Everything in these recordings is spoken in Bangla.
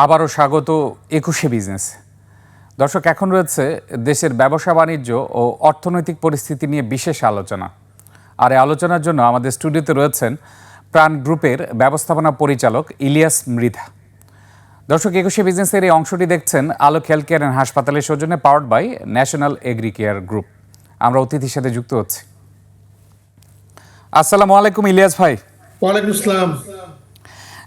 আবারও স্বাগত একুশে বিজনেস। দর্শক, এখন রয়েছে দেশের ব্যবসা বাণিজ্য ও অর্থনৈতিক পরিস্থিতি নিয়ে বিশেষ আলোচনা। আর এই আলোচনার জন্য আমাদের স্টুডিওতে রয়েছেন প্রাণ গ্রুপের ব্যবস্থাপনা পরিচালক ইলিয়াস মৃধা। দর্শক, একুশে বিজনেসের এই অংশটি দেখছেন আলোক হেলথ কেয়ার অ্যান্ড হাসপাতালের সৌজন্যে powered by national agri care group. আমরা অতিথির সাথে যুক্ত হচ্ছি। আসসালামু আলাইকুম ইলিয়াস ভাই। ওয়ালাইকুম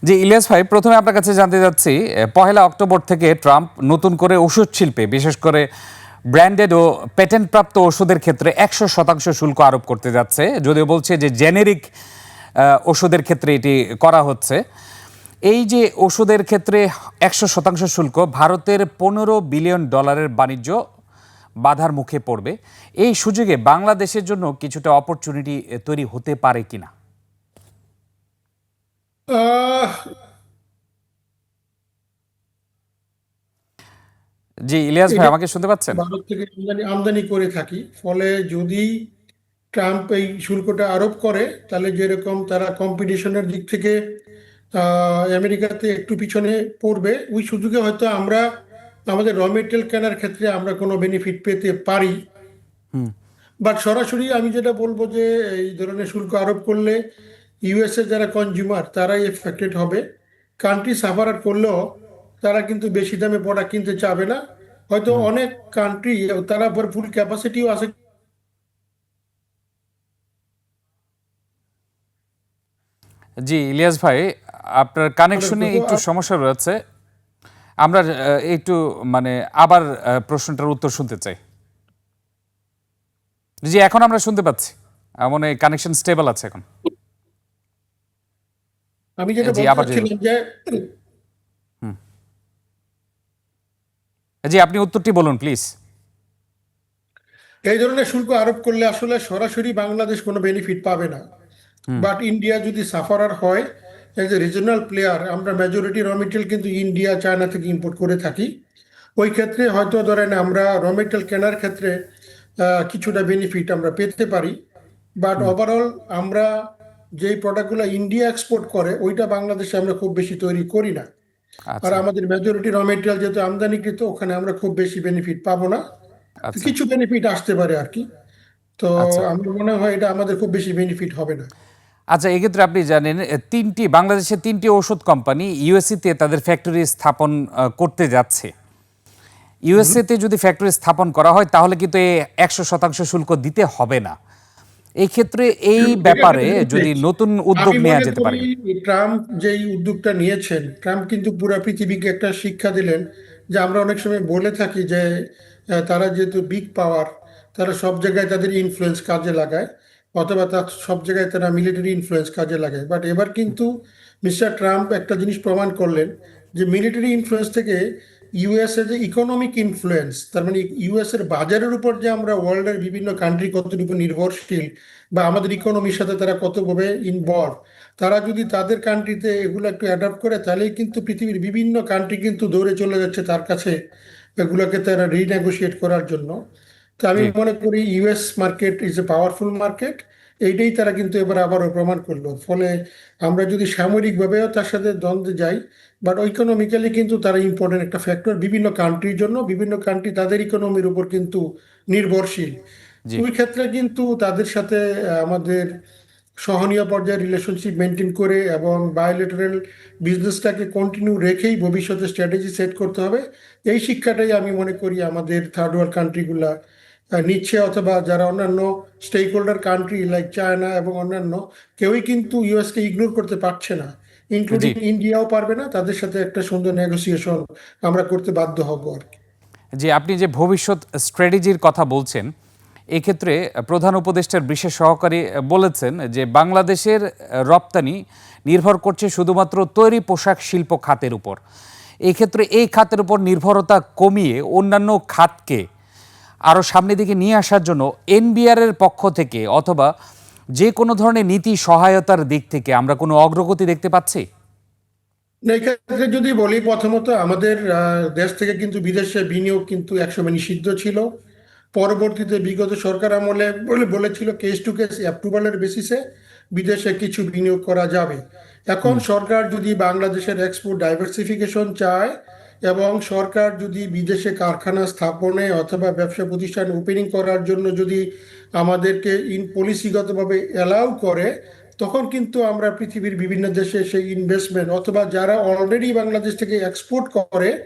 জি, ইলিয়াস ভাই, প্রথমে আপনার কাছে জানতে যাচ্ছি পহেলা অক্টোবর থেকে ট্রাম্প নতুন করে ওষুধ শিল্পে, বিশেষ করে ব্র্যান্ডেড ও পেটেন্ট প্রাপ্ত ওষুধের ক্ষেত্রে একশো শতাংশ শুল্ক আরোপ করতে যাচ্ছে। যদিও বলছে যে জেনেরিক ওষুধের ক্ষেত্রে এটি করা হচ্ছে। এই যে ওষুধের ক্ষেত্রে একশো শতাংশ শুল্ক ভারতের পনেরো বিলিয়ন ডলারের বাণিজ্য বাধার মুখে পড়বে। এই সুযোগে বাংলাদেশের জন্য কিছুটা অপরচুনিটি তৈরি হতে পারে কিনা? আহ, জি ইলিয়াস ভাই আমাকে শুনতে পাচ্ছেন? ভারত থেকে আমদানি আমদানি করে থাকি। ফলে যদি ট্রাম্প এই শুল্কটা আরোপ করে তাহলে যেরকম তারা কম্পিটিশনের দিক থেকে আমেরিকাতে একটু পিছনে পড়বে ওই সুযোগে হয়তো আমরা আমাদের র মেটেরিয়াল কেনার ক্ষেত্রে আমরা কোনো বেনিফিট পেতে পারি। বাট সরাসরি আমি যেটা বলব যে এই ধরনের শুল্ক আরোপ করলে ইউএসএ যারা কনজিউমার তারাই এফেক্টেড হবে। কান্ট্রি সাফার করলেও তারা কিন্তু বেশি দামে প্রোডাক্ট কিনতে চাবে না। হয়তো অনেক কান্ট্রি তারা ফুল ক্যাপাসিটিও আছে। জি ইলিয়াস ভাই আপনার কানেকশনে একটু সমস্যা রয়েছে। আমরা একটু মানে আবার প্রশ্নটার উত্তর শুনতে চাই। জি এখন আমরা শুনতে পাচ্ছি। মনে কানেকশন স্টেবল আছে এখন। আমি যেটা চাচ্ছিলাম যে জি আপনি উত্তরটি বলুন প্লিজ এই ধরনের শুল্ক আরোপ করলে আসলে সরাসরি বাংলাদেশ কোনো বেনিফিট পাবে না। বাট ইন্ডিয়া যদি সাফারার হয় এজ এ রিজনাল প্লেয়ার আমরা মেজরিটি র মেটেরিয়াল কিন্তু ইন্ডিয়া চায়না থেকে ইম্পোর্ট করে থাকি। ওই ক্ষেত্রে হয়তো ধরেন আমরা র মেটেরিয়াল কেনার ক্ষেত্রে কিছুটা বেনিফিট আমরা পেতে পারি। বাট ওভারঅল আমরা যেই প্রোডাক্টগুলো ইন্ডিয়া এক্সপোর্ট করে ওইটা বাংলাদেশে আমরা খুব বেশি তৈরি করি না। আর আচ্ছা আমাদের মেজরিটি র মেটেরিয়াল যেহেতু আমদানিকৃত ওখানে আমরা খুব বেশি বেনিফিট পাবো না। আচ্ছা। কিছু বেনিফিট আসতে পারে আর কি। তো আচ্ছা। আমার মনে হয় এটা আমাদের খুব বেশি বেনিফিট হবে না। আচ্ছা এক্ষেত্রে আপনি জানেন তিনটি বাংলাদেশের তিনটি ওষুধ কোম্পানি ইউএসসিতে তাদের ফ্যাক্টরি স্থাপন করতে যাচ্ছে। ইউএসএতে যদি ফ্যাক্টরি স্থাপন করা হয় তাহলে কিন্তু একশো শতাংশ শুল্ক দিতে হবে না। এই ক্ষেত্রে এই ব্যাপারে যদি নতুন উদ্যোগ নেওয়া যেতে পারে। ট্রাম্প যেই উদ্যোগটা নিয়েছেন ট্রাম্প কিন্তু পুরো পৃথিবীকে একটা শিক্ষা দিলেন যে আমরা অনেক সময় বলে থাকি যে তারা যেহেতু বিগ পাওয়ার তারা সব জায়গায় তাদের ইনফ্লুয়েন্স কাজে লাগায় অথবা তার সব জায়গায় তারা মিলিটারি ইনফ্লুয়েন্স কাজে লাগায়। বাট এবার কিন্তু মিস্টার ট্রাম্প একটা জিনিস প্রমাণ করলেন যে মিলিটারি ইনফ্লুয়েন্স থেকে ইউএস এর যে ইকোনমিক ইনফ্লুয়েন্স তার মানে ইউএস এর বাজারের উপর যে আমরা ওয়ার্ল্ডের বিভিন্ন কান্ট্রি কতটুকু নির্ভরশীল বা আমাদের ইকোনমির সাথে তারা কতভাবে ইনভলভ তারা যদি তাদের কান্ট্রিতে এগুলো একটু অ্যাডাপ্ট করে তাহলেই কিন্তু পৃথিবীর বিভিন্ন কান্ট্রি কিন্তু দৌড়ে চলে যাচ্ছে তার কাছে এগুলোকে তারা রিনেগোশিয়েট করার জন্য। তো আমি মনে করি US market is a powerful market এইটাই তারা কিন্তু এবার আবারও প্রমাণ করল। ফলে আমরা যদি সামরিকভাবেও তার সাথে দ্বন্দ্বে যাই বাট ইকোনমিক্যালি কিন্তু তারা ইম্পর্টেন্ট একটা ফ্যাক্টর বিভিন্ন কান্ট্রির জন্য বিভিন্ন কান্ট্রি তাদের ইকোনমির উপর কিন্তু নির্ভরশীল। ওই ক্ষেত্রে কিন্তু তাদের সাথে আমাদের সহনীয় পর্যায়ে রিলেশনশিপ মেনটেন করে এবং বায়োলেটারাল বিজনেসটাকে কন্টিনিউ রেখেই ভবিষ্যতে স্ট্র্যাটেজি সেট করতে হবে। এই শিক্ষাটাই আমি মনে করি আমাদের থার্ড ওয়ার্ল্ড কান্ট্রিগুলা নিচ্ছে অথবা যারা অন্যান্য stakeholder country like China এবং অন্যান্য কেউই কিন্তু ইউএসকে ইগনোর করতে পারছে না ইনক্লুডিং ইন্ডিয়াও পারবে না তাদের সাথে একটা সুন্দর নেগোসিয়েশন আমরা করতে বাধ্য হব আর কি। যে আপনি যে ভবিষ্যৎ স্ট্র্যাটেজির কথা বলছেন এক্ষেত্রে প্রধান উপদেষ্টার বিশেষ সহকারী বলেছেন যে বাংলাদেশের রপ্তানি নির্ভর করছে শুধুমাত্র তৈরি পোশাক শিল্প খাতের উপর। এই ক্ষেত্রে এই খাতের উপর নির্ভরতা কমিয়ে অন্যান্য খাতকে আরও সামনের দিকে নিয়ে আসার জন্য এনবিআর এর পক্ষ থেকে অথবা যে কোনো ধরনের নীতি সহায়তার দিক থেকে আমরা কোনো অগ্রগতি দেখতে পাচ্ছি? এক্ষেত্রে যদি বলি প্রথমত আমাদের দেশ থেকে কিন্তু বিদেশে বিনিয়োগ কিন্তু একসময় নিষিদ্ধ ছিল। পরবর্তীতে বিগত সরকার আমলে বলে বলেছিল কেস টু কেস অ্যাপ্রুভালের বেসিসে বিদেশে কিছু বিনিয়োগ করা যাবে। এখন সরকার যদি বাংলাদেশের এক্সপোর্ট ডাইভার্সিফিকেশন চায় এবং সরকার যদি বিদেশে কারখানা স্থাপনে অথবা ব্যবসা প্রতিষ্ঠান ওপেনিং করার জন্য যদি আমাদেরকে ইন পলিসিগতভাবে অ্যালাউ করে, তখন কিন্তু আমরা পৃথিবীর বিভিন্ন দেশে সেই ইনভেস্টমেন্ট অথবা যারা অলরেডি বাংলাদেশ থেকে এক্সপোর্ট করে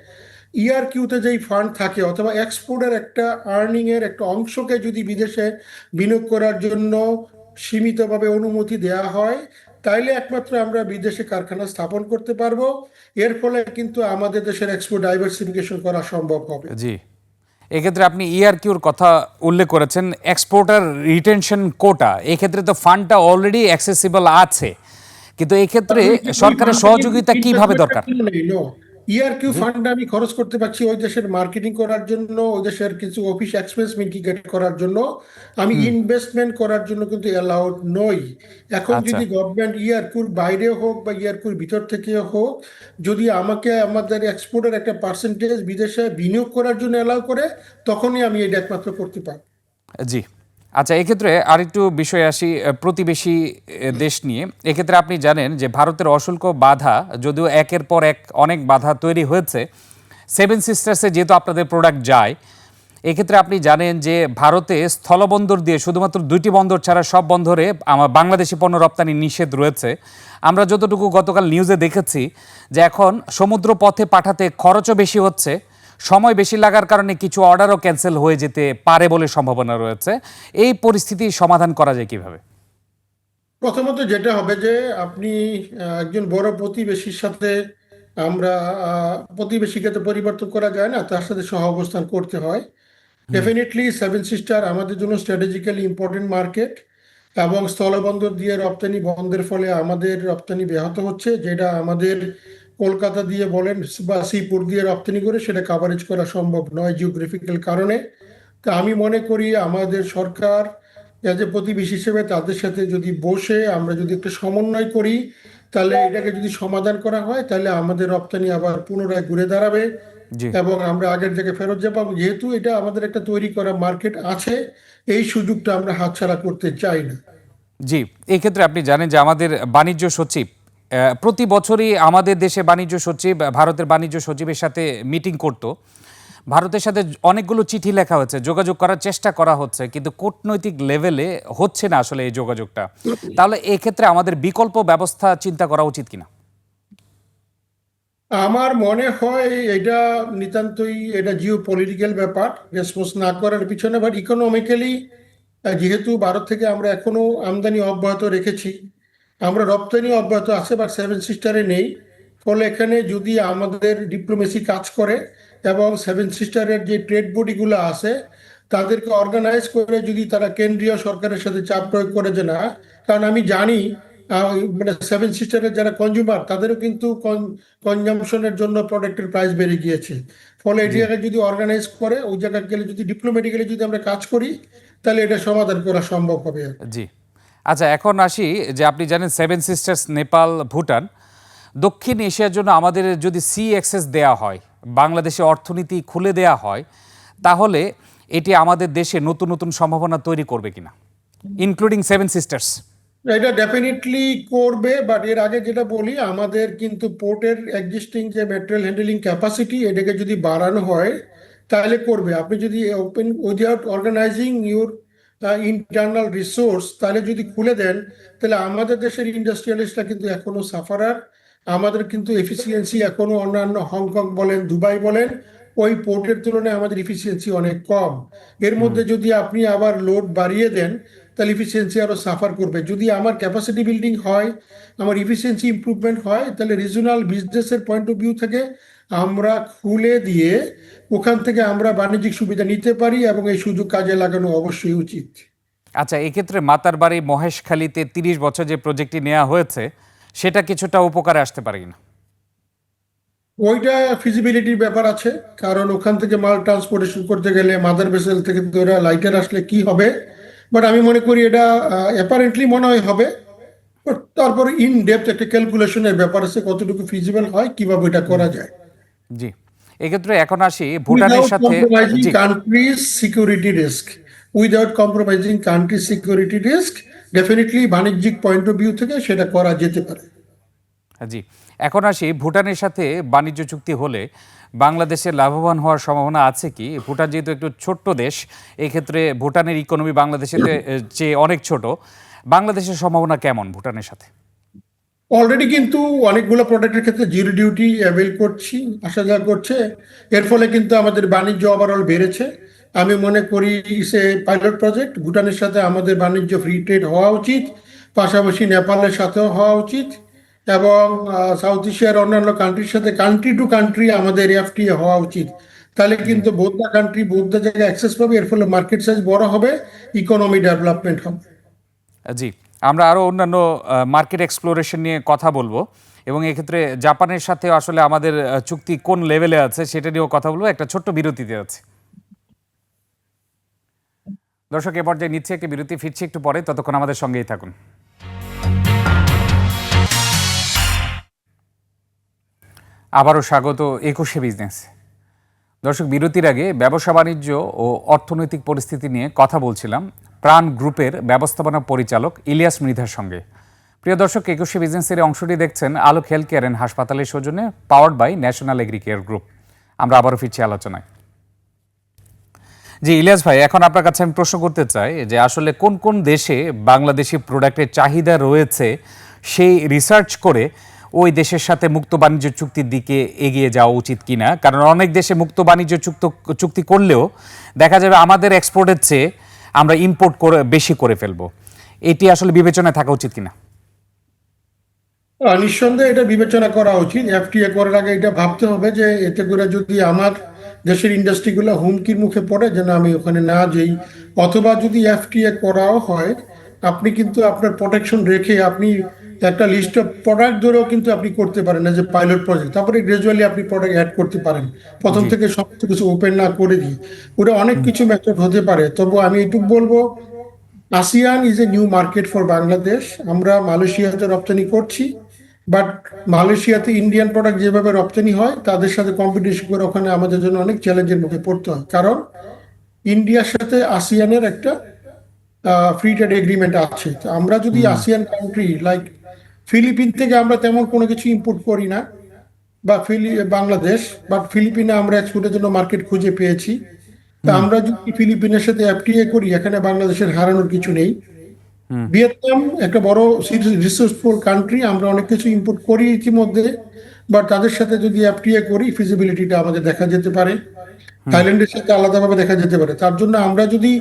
ইয়ার ইআরকিউতে যেই ফান্ড থাকে অথবা এক্সপোর্টের একটা আর্নিং এর একটা অংশকে যদি বিদেশে বিনিয়োগ করার জন্য সীমিতভাবে অনুমতি দেওয়া হয় তাইলে একমাত্র আমরা বিদেশে কারখানা স্থাপন করতে পারব। এর ফলে কিন্তু আমাদের দেশের এক্সপোর্ট ডাইভার্সিফিকেশন করা সম্ভব হবে। জি। এক্ষেত্রে আপনি ইআরকিউর কথা উল্লেখ করেছেন এক্সপোর্টার রিটেনশন কোটা এক্ষেত্রে তো ফান্ডটা অলরেডি অ্যাক্সেসিবল আছে। কিন্তু এক্ষেত্রে সরকারের সহযোগিতা কীভাবে দরকার? ইআরকিউ ফান্ড আমি খরচ করতে পারছি ওই দেশের মার্কেটিং করার জন্য ওই দেশের কিছু অফিস এক্সপেন্স মিটিগেট করার জন্য। আমি ইনভেস্টমেন্ট করার জন্য কিন্তু অ্যালাউড নই। এখন আচ্ছা। যদি গভর্নমেন্ট ইয়ারকুর বাইরে হোক বা ইয়ারকুর ভিতর থেকে হোক যদি আমাকে আমাদের এক্সপোর্টের একটা পার্সেন্টেজ বিদেশে বিনিয়োগ করার জন্য অ্যালাউ করে তখনই আমি এটা একমাত্র করতে পারি জি। আচ্ছা এক্ষেত্রে আরেকটু বিষয়ে আসি প্রতিবেশী দেশ নিয়ে। এক্ষেত্রে আপনি জানেন যে ভারতের অশুল্ক বাধা যদিও একের পর এক অনেক বাধা তৈরি হয়েছে সেভেন সিস্টার্সে যেহেতু আপনাদের প্রোডাক্ট যায়, এক্ষেত্রে আপনি জানেন যে ভারতে স্থলবন্দর দিয়ে শুধুমাত্র দুইটি বন্দর ছাড়া সব বন্দরে আমার বাংলাদেশি পণ্য রপ্তানি নিষেধ রয়েছে। আমরা যতটুকু গতকাল নিউজে দেখেছি যে এখন সমুদ্র পথে পাঠাতে খরচও বেশি হচ্ছে সময় বেশি লাগার কারণে কিছু অর্ডারও ক্যান্সেল হয়ে যেতে পারে বলে সম্ভাবনা রয়েছে। এই পরিস্থিতি সমাধান করা যায় কীভাবে? প্রথমত যেটা হবে যে আপনি একজন বড় প্রতিবেশীর সাথে আমরা প্রতিবেশীকে তো পরিবর্তন করা যায় না তার সাথে সহ অবস্থান করতে হয়। ডেফিনেটলি সেভেন সিস্টার আমাদের জন্য স্ট্র্যাটেজিক্যালি ইম্পর্টেন্ট মার্কেট এবং স্থলবন্দর দিয়ে রপ্তানি বন্ধের ফলে আমাদের রপ্তানি ব্যাহত হচ্ছে যেটা আমাদের কলকাতা দিয়ে বলেন বা শ্রীপুর দিয়ে রপ্তানি করে সেটা কাভারেজ করা সম্ভব নয় জিওগ্রাফিক্যাল কারণে। তা আমি মনে করি আমাদের সরকার এ প্রতিবেশী হিসেবে তাদের সাথে যদি বসে আমরা যদি একটা সমন্বয় করি তাহলে এটাকে যদি সমাধান করা হয় তাহলে আমাদের রপ্তানি আবার পুনরায় ঘুরে দাঁড়াবে এবং আমরা আগের জায়গায় ফেরত যাব। এবং যেহেতু এটা আমাদের একটা তৈরি করা মার্কেট আছে এই সুযোগটা আমরা হাতছাড়া করতে চাই না। জি এই ক্ষেত্রে আপনি জানেন যে আমাদের বাণিজ্য সচিব প্রতি বছরই আমাদের দেশে বাণিজ্য সচিব ভারতের বাণিজ্য সচিবের সাথে মিটিং করত। ভারতের সাথে অনেকগুলো চিঠি লেখা হচ্ছে, যোগাযোগ করার চেষ্টা করা হচ্ছে, কিন্তু কূটনৈতিক লেভেলে হচ্ছে না আসলে এই যোগাযোগটা। তাহলে এক্ষেত্রে আমাদের বিকল্প ব্যবস্থা চিন্তা করা উচিত কিনা? আমার মনে হয় এটা নিতান্তই এটা জিও পলিটিক্যাল ব্যাপার রেসপন্স না করার পিছনে বাট ইকোনমিক্যালি যেহেতু ভারত থেকে আমরা এখনও আমদানি অব্যাহত রেখেছি আমরা রপ্তানি অব্যাহত আছে বা সেভেন সিস্টারে নেই। ফলে এখানে যদি আমাদের ডিপ্লোমেসি কাজ করে এবং সেভেন সিস্টারের যে ট্রেড বডিগুলো আছে তাদেরকে অর্গানাইজ করে যদি তারা কেন্দ্রীয় সরকারের সাথে চাপ প্রয়োগ করে যে না কারণ আমি জানি মানে সেভেন সিস্টারের যারা কনজিউমার তাদেরও কিন্তু কনজামশনের জন্য প্রোডাক্টের প্রাইস বেড়ে গিয়েছে। ফলে এই জায়গায় যদি অর্গানাইজ করে ওই জায়গায় গেলে যদি ডিপ্লোম্যাটিক্যালি যদি আমরা কাজ করি তাহলে এটা সমাধান করা সম্ভব হবে জি। আচ্ছা এখন আসি যে আপনি জানেন সেভেন সিস্টার্স নেপাল, ভুটান। দক্ষিণ এশিয়ার জন্য আমাদের যদি সি অ্যাক্সেস দেয়া হয় বাংলাদেশে অর্থনীতি খুলে দেয়া হয়, তাহলে এটি আমাদের দেশে নতুন নতুন সম্ভাবনা তৈরি করবে কিনা? ইনক্লুডিং সেভেন সিস্টার্স এটা ডেফিনেটলি করবে বাট এর আগে যেটা বলি, আমাদের কিন্তু পোর্টের এক্সিস্টিং যে ম্যাটেরিয়াল হ্যান্ডলিং ক্যাপাসিটি এটাকে যদি বাড়ানো হয়, তাহলে করবে। আপনি যদি open without organising your internal resource তাহলে যদি খুলে দেন তাহলে আমাদের দেশের ইন্ডাস্ট্রিয়ালিস্টরা কিন্তু এখনও সাফারার আমাদের কিন্তু এফিসিয়েন্সি এখনও অন্যান্য হংকং বলেন দুবাই বলেন ওই পোর্টের তুলনায় আমাদের এফিসিয়েন্সি অনেক কম। এর মধ্যে যদি আপনি আবার লোড বাড়িয়ে দেন তাহলে ইফিসিয়েন্সি আরও সাফার করবে। যদি আমার ক্যাপাসিটি বিল্ডিং হয় আমার ইফিসিয়েন্সি ইমপ্রুভমেন্ট হয় তাহলে রিজনাল বিজনেসের পয়েন্ট অফ ভিউ থেকে আমরা খুলে দিয়ে ওখান থেকে আমরা বাণিজ্যিক সুবিধা নিতে পারি এবং এই সুযোগ কাজে লাগানো অবশ্যই উচিত। আচ্ছা এক্ষেত্রে মাতার বাড়ি মহেশখালীতে তিরিশ বছর যে প্রজেক্টটি নেওয়া হয়েছে সেটা কিছুটা উপকারে আসতে পারে কিনা? ওইটা ফিজিবিলিটির ব্যাপার আছে কারণ ওখান থেকে মাল ট্রান্সপোর্টেশন করতে গেলে মাদার ভেসেল থেকে ওরা লাইটার আসলে কি হবে? বাট আমি মনে করি এটা অ্যাপারেন্টলি মনে হয় হবে বাট তারপরে ইন ডেপথ একটা ক্যালকুলেশনের ব্যাপার আছে কতটুকু ফিজিবল হয় কীভাবে এটা করা যায়। জি। এক্ষেত্রে এখন আসি ভুটানের সাথে compromising জি। countries security risk. Without compromising country security risk definitely বাণিজ্যিক পয়েন্ট অফ ভিউ থেকে সেটা করা যেতে পারে। জি। এখন আসি ভুটানের সাথে বাণিজ্য চুক্তি হলে বাংলাদেশের লাভবান হওয়ার সম্ভাবনা আছে কি? ভুটান যেহেতু একটু ছোট্ট দেশ এক্ষেত্রে ভুটানের ইকোনমি বাংলাদেশের চেয়ে অনেক ছোট। বাংলাদেশের সম্ভাবনা কেমন ভুটানের সাথে? অলরেডি কিন্তু অনেকগুলো প্রোডাক্টের ক্ষেত্রে জিরো ডিউটি অ্যাভেল করছি আসা যাওয়া করছে। এর ফলে কিন্তু আমাদের বাণিজ্য ওভারঅল বেড়েছে। আমি মনে করি সে পাইলট প্রজেক্ট ভুটানের সাথে আমাদের বাণিজ্য ফ্রি ট্রেড হওয়া উচিত। পাশাপাশি নেপালের সাথেও হওয়া উচিত। এবং সাউথ এশিয়ার অন্যান্য কান্ট্রির সাথে কান্ট্রি টু কান্ট্রি আমাদের এফটিএ হওয়া উচিত। তাহলে কিন্তু বোধা কান্ট্রি বোধা জায়গায় অ্যাক্সেস পাবে, এর ফলে মার্কেট সাইজ বড় হবে ইকোনমি ডেভেলপমেন্ট হবে। জি। আমরা আরও অন্যান্য মার্কেট এক্সপ্লোরেশন নিয়ে কথা বলব। এবং এক্ষেত্রে জাপানের সাথে আসলে আমাদের চুক্তি কোন লেভেলে আছে সেটা নিয়েও কথা বলব। একটা ছোট্ট বিরতিতে আছে। দর্শক, এ পর্যায়ে নিচ্ছে একটি বিরতি, ফিরছি একটু পরে। ততক্ষণ আমাদের সঙ্গেই থাকুন। আবারও স্বাগত একুশে বিজনেস দর্শক, বিরতির আগে ব্যবসা বাণিজ্য ও অর্থনৈতিক পরিস্থিতি নিয়ে কথা বলছিলাম। প্রাণ গ্রুপের ব্যবস্থাপনা পরিচালক ইলিয়াস মৃধার সঙ্গে। প্রিয় দর্শক, একুশে বিজনেসের অংশটি দেখছেন আলোক হেলথ কেয়ার অ্যান্ড হাসপাতালের সৌজন্যে powered by national agri care group আমরা আবারও ফিরছি আলোচনায়। জি, ইলিয়াস ভাই, এখন আপনার কাছে আমি প্রশ্ন করতে চাই যে আসলে কোন কোন দেশে বাংলাদেশি প্রোডাক্টের চাহিদা রয়েছে, সেই রিসার্চ করে ওই দেশের সাথে মুক্ত বাণিজ্য চুক্তির দিকে এগিয়ে যাওয়া উচিত কিনা? কারণ অনেক দেশে মুক্ত বাণিজ্য চুক্ত, চুক্তি করলেও দেখা যাবে আমাদের এক্সপোর্টের চেয়ে আমরা ইম্পোর্ট করে, বেশি করে ফেলব। এটি আসলে বিবেচনায় থাকা উচিত কিনা? নিঃসন্দেহে এটা বিবেচনা করা উচিত। এফটিএ করার আগে এটা ভাবতে হবে যে এতে করে যদি আমার দেশের ইন্ডাস্ট্রিগুলো হুমকির মুখে পড়ে, যেন আমি ওখানে না যাই। অথবা যদি এফটিএ করাও হয়, আপনি কিন্তু আপনার প্রোটেকশন রেখে আপনি একটা লিস্ট অফ প্রোডাক্ট ধরেও কিন্তু আপনি করতে পারেন না যে পাইলট প্রজেক্ট তারপরে গ্রাজুয়ালি আপনি প্রোডাক্ট অ্যাড করতে পারেন। প্রথম থেকে সব কিছু ওপেন না করে দিয়ে। ওটা অনেক কিছু মেথড হতে পারে। তবু আমি এটুকু বলব ASEAN is a new market for Bangladesh আমরা মালয়েশিয়াতে রপ্তানি করছি। বাট মালয়েশিয়াতে ইন্ডিয়ান প্রোডাক্ট যেভাবে রপ্তানি হয় তাদের সাথে কম্পিটিশন করে ওখানে আমাদের জন্য অনেক চ্যালেঞ্জের মুখে পড়তে হয়। কারণ ইন্ডিয়ার সাথে আসিয়ানের একটা ফ্রি ট্রেড এগ্রিমেন্ট আছে। তো আমরা যদি আসিয়ান কান্ট্রি লাইক ফিলিপিন থেকে আমরা তেমন কোনো কিছু ইম্পোর্ট করি না বা ফিলি বাংলাদেশ বাট ফিলিপিনে আমরা এক্সপোর্টের জন্য মার্কেট খুঁজে পেয়েছি। তা আমরা যদি ফিলিপিনের সাথে এফটিএ করি এখানে বাংলাদেশের হারানোর কিছু নেই। ভিয়েতনাম একটা বড় রিসোর্সফুল কান্ট্রি আমরা অনেক কিছু ইম্পোর্ট করি ইতিমধ্যে বাট তাদের সাথে যদি এফটিএ করি ফিজিবিলিটিটা আমাদের দেখা যেতে পারে। থাইল্যান্ডের সাথে আলাদাভাবে দেখা যেতে পারে। তার জন্য আমরা যদি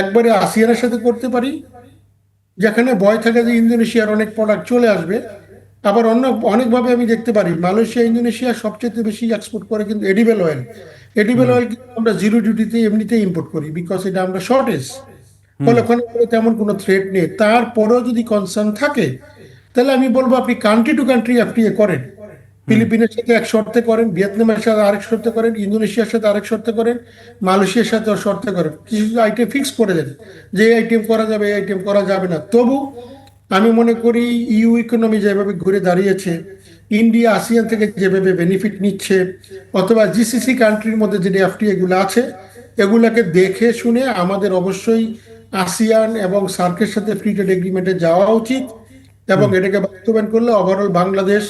একবারে আসিয়ানের সাথে করতে পারি যেখানে বয় থাকে যে ইন্দোনেশিয়ার অনেক প্রোডাক্ট চলে আসবে আবার অন্য অনেকভাবে আমি দেখতে পারি মালয়েশিয়া ইন্দোনেশিয়া সবচেয়ে বেশি এক্সপোর্ট করে কিন্তু এডিবেল অয়েল এডিবেল অয়েল কিন্তু আমরা জিরো ডিউটিতে এমনিতেই ইম্পোর্ট করি বিকজ এটা আমরা শর্টেজ ফলে ওখানে তেমন কোনো থ্রেট নেই। তারপরেও যদি কনসার্ন থাকে তাহলে আমি বলব আপনি কান্ট্রি টু কান্ট্রি এফটিএ করেন। ফিলিপিনের সাথে এক শর্তে করেন ভিয়েতনামের সাথে আরেক শর্তে করেন ইন্দোনেশিয়ার সাথে আরেক শর্তে করেন মালয়েশিয়ার সাথে শর্তে করেন। কিছু আইটেম ফিক্স করে দেন যে এই আইটেম করা যাবে এই আইটেম করা যাবে না। তবু আমি মনে করি ইউ ইকোনমি যেভাবে ঘুরে দাঁড়িয়েছে ইন্ডিয়া আসিয়ান থেকে যেভাবে বেনিফিট নিচ্ছে অথবা জিসিসি কান্ট্রির মধ্যে যে এফটিএ গুলো আছে এগুলাকে দেখে শুনে আমাদের অবশ্যই আসিয়ান এবং সার্কের সাথে ফ্রি ট্রেড এগ্রিমেন্টে যাওয়া উচিত এবং এটাকে বাস্তবায়ন করলে ওভারঅল বাংলাদেশ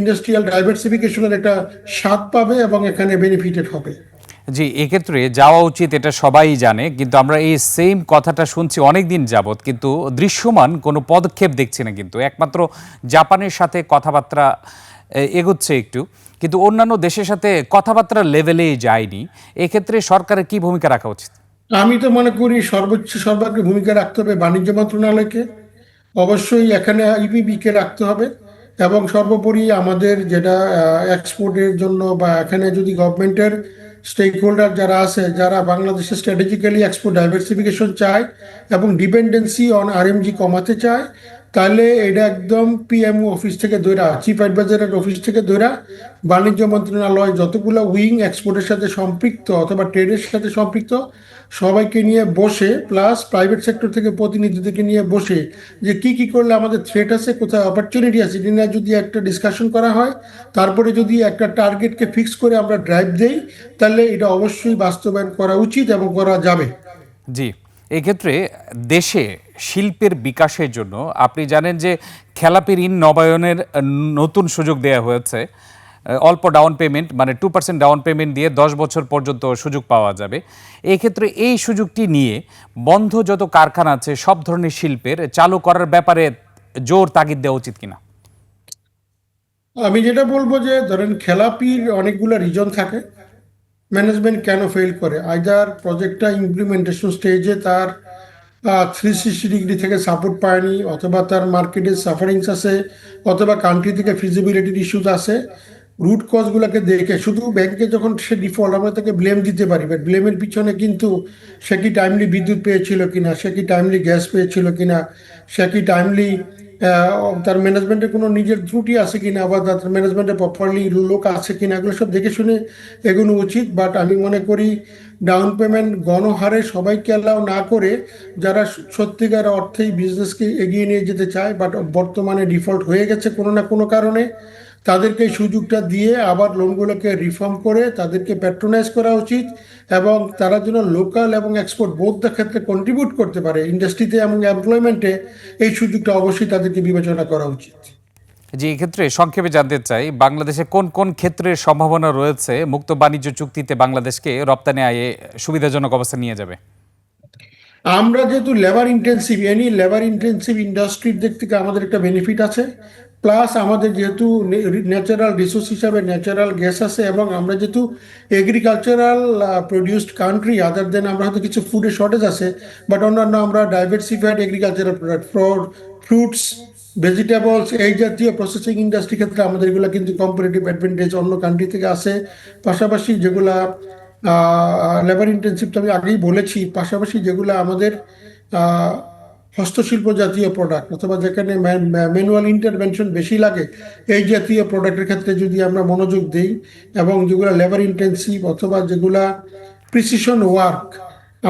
ইন্ডাস্ট্রিয়াল ডাইভার্সিফিকেশনের একটা স্বাদ পাবে এবং এখানে বেনিফিটেড হবে। জি এক্ষেত্রে যাওয়া উচিত এটা সবাই জানে কিন্তু আমরা এই সেম কথাটা শুনছি অনেক দিন যাবৎ কিন্তু দৃশ্যমান কোনো পদক্ষেপ দেখছি না কিন্তু। একমাত্র জাপানের সাথে কথাবার্তা এগোচ্ছে একটু কিন্তু অন্যান্য দেশের সাথে কথাবার্তার লেভেলেই যায়নি। এক্ষেত্রে সরকারের কি ভূমিকা রাখা উচিত? আমি তো মনে করি সর্বোচ্চ সর্বাগ্রে ভূমিকা রাখতে হবে বাণিজ্য মন্ত্রণালয়কে। অবশ্যই এখানে ইপিবি কে রাখতে হবে। এবং সর্বোপরি আমাদের যেটা এক্সপোর্টের জন্য বা এখানে যদি গভর্নমেন্টের স্টেক হোল্ডার যারা আছে, যারা বাংলাদেশে স্ট্র্যাটেজিক্যালি এক্সপোর্ট ডাইভার্সিফিকেশন চায় এবং ডিপেন্ডেন্সি অন আরএমজি কমাতে চায় তাহলে এটা একদম পিএমও অফিস থেকে ধরা চিফ অ্যাডভাইজারের অফিস থেকে ধরা বাণিজ্য মন্ত্রণালয় যতগুলো উইং এক্সপোর্টের সাথে সম্পৃক্ত অথবা ট্রেডের সাথে সম্পৃক্ত সবাইকে নিয়ে বসে প্লাস প্রাইভেট সেক্টর থেকে প্রতিনিধিদেরকে নিয়ে বসে যে কি কি করলে আমাদের থ্রেট আছে, কোথায় অপরচুনিটি আছে, এটা নিয়ে যদি একটা ডিসকাশন করা হয়, তারপরে যদি একটা টার্গেটকে ফিক্স করে আমরা ড্রাইভ দেই, তাহলে এটা অবশ্যই বাস্তবায়ন করা উচিত এবং করা যাবে। জি। এক্ষেত্রে দেশে শিল্পের বিকাশের জন্য আপনি জানেন যে খেলাপি ঋণ নবায়নের নতুন সুযোগ দেওয়া হয়েছে। অল্প ডাউন পেমেন্ট মানে টু পার্সেন্ট ডাউন পেমেন্ট দিয়ে দশ বছর পর্যন্ত সুযোগ পাওয়া যাবে। এক্ষেত্রে এই সুযোগটি নিয়ে বন্ধ যত কারখানা আছে, সব ধরনের শিল্পের চালু করার ব্যাপারে জোর তাগিদ দেওয়া উচিত কিনা? আমি যেটা বলব যে ধরেন খেলাপির অনেকগুলো রিজন থাকে। ম্যানেজমেন্ট কেন ফেল করে? আইদার প্রজেক্টটা ইমপ্লিমেন্টেশন স্টেজে তার থ্রি সিক্সটি ডিগ্রি থেকে সাপোর্ট পায়নি, অথবা তার মার্কেটে সাফারিংস আছে, অথবা কান্ট্রি থেকে ফিজিবিলিটির ইস্যুস আছে। রুট কজগুলোকে দেখে, শুধু ব্যাংকে যখন সে ডিফল্ট আমরা তাকে ব্লেম দিতে পারি বাট ব্লেমের পিছনে কিন্তু সে কি টাইমলি বিদ্যুৎ পেয়েছিল কিনা, সে কি টাইমলি গ্যাস পেয়েছিল কিনা, সে কি টাইমলি তার ম্যানেজমেন্টে কোনো নিজের ত্রুটি আছে কিনা বা তার ম্যানেজমেন্টে প্রপারলি লোক আছে কিনা, এগুলো সব দেখে শুনে এগোনো উচিত। বাট আমি মনে করি ডাউন পেমেন্ট গণহারে সবাইকে অ্যালাউ না করে যারা সত্যিকার অর্থেই বিজনেসকে এগিয়ে নিয়ে যেতে চায় বাট বর্তমানে ডিফল্ট হয়ে গেছে কোনো না কোনো কারণে তাদেরকে সুযোগটা দিয়ে আবার লোনগুলোকে রিফর্ম করে তাদেরকে প্যাট্রোনাইজ করা উচিত এবং তারা যেন লোকাল এবং এক্সপোর্ট বোধ ক্ষেত্রে কন্ট্রিবিউট করতে পারে ইন্ডাস্ট্রিতে এবং এমপ্লয়মেন্টে এই সুযোগটা অবশ্যই তাদেরকে বিবেচনা করা উচিত। যে এক্ষেত্রে সংক্ষেপে জানতে চাই বাংলাদেশে কোন কোন ক্ষেত্রে সম্ভাবনা রয়েছে মুক্ত বাণিজ্য চুক্তিতে বাংলাদেশকে রপ্তানি আয়ে সুবিধাজনক অবস্থা নিয়ে যাবে? আমরা যেহেতু labour intensive any labour intensive ইন্ডাস্ট্রির দিক থেকে আমাদের একটা বেনিফিট আছে। প্লাস আমাদের যেহেতু ন্যাচারাল রিসোর্স হিসাবে ন্যাচারাল গ্যাস আছে এবং আমরা যেহেতু agricultural produced country other than আমরা হয়তো কিছু ফুডের শর্টেজ আছে বাট অন্যান্য আমরা diversified agricultural product fraud fruits vegetables এই জাতীয় প্রসেসিং ইন্ডাস্ট্রি ক্ষেত্রে আমাদের এগুলো কিন্তু কম্পারেটিভ অ্যাডভান্টেজ অন্য কান্ট্রি থেকে আছে পাশাপাশি যেগুলা লেবার ইন্টেন্সিভ তো আমি আগেই বলেছি, পাশাপাশি যেগুলো আমাদের হস্তশিল্প জাতীয় প্রোডাক্ট অথবা যেখানে ম্যানুয়াল ইন্টারভেনশন বেশি লাগে এই জাতীয় প্রোডাক্টের ক্ষেত্রে যদি আমরা মনোযোগ দিই এবং যেগুলো লেবার ইন্টেন্সিভ অথবা যেগুলা প্রিসিশন ওয়ার্ক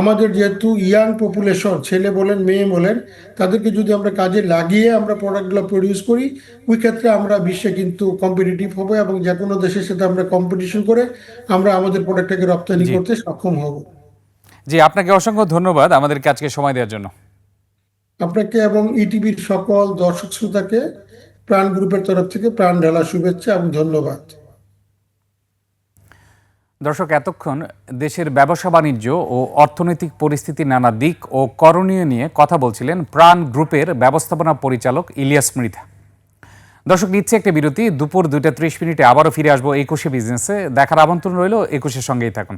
আমাদের যেহেতু ইয়াং পপুলেশন ছেলে বলেন মেয়ে বলেন তাদেরকে যদি আমরা কাজে লাগিয়ে আমরা প্রোডাক্টগুলো প্রডিউস করি ওই ক্ষেত্রে আমরা বিশ্বে কিন্তু কম্পিটিটিভ হব এবং যে কোনো দেশের সাথে আমরা কম্পিটিশন করে আমরা আমাদের প্রোডাক্টটাকে রপ্তানি করতে সক্ষম হব। জি আপনাকে অসংখ্য ধন্যবাদ আমাদেরকে আজকে সময় দেওয়ার জন্য। আপনাকে এবং ইটিভির সকল দর্শক শ্রোতাকে প্রাণ গ্রুপের তরফ থেকে প্রাণ ঢালা শুভেচ্ছা এবং ধন্যবাদ। দর্শক, এতক্ষণ দেশের ব্যবসা বাণিজ্য ও অর্থনৈতিক পরিস্থিতির নানা দিক ও করণীয় নিয়ে কথা বলছিলেন প্রাণ গ্রুপের ব্যবস্থাপনা পরিচালক ইলিয়াস মৃধা। দর্শক, নিচ্ছে একটা বিরতি। দুপুর দুইটা ত্রিশ মিনিটে আবারও ফিরে আসব একুশে বিজনেসে। দেখার আমন্ত্রণ রইল একুশের সঙ্গেই থাকুন।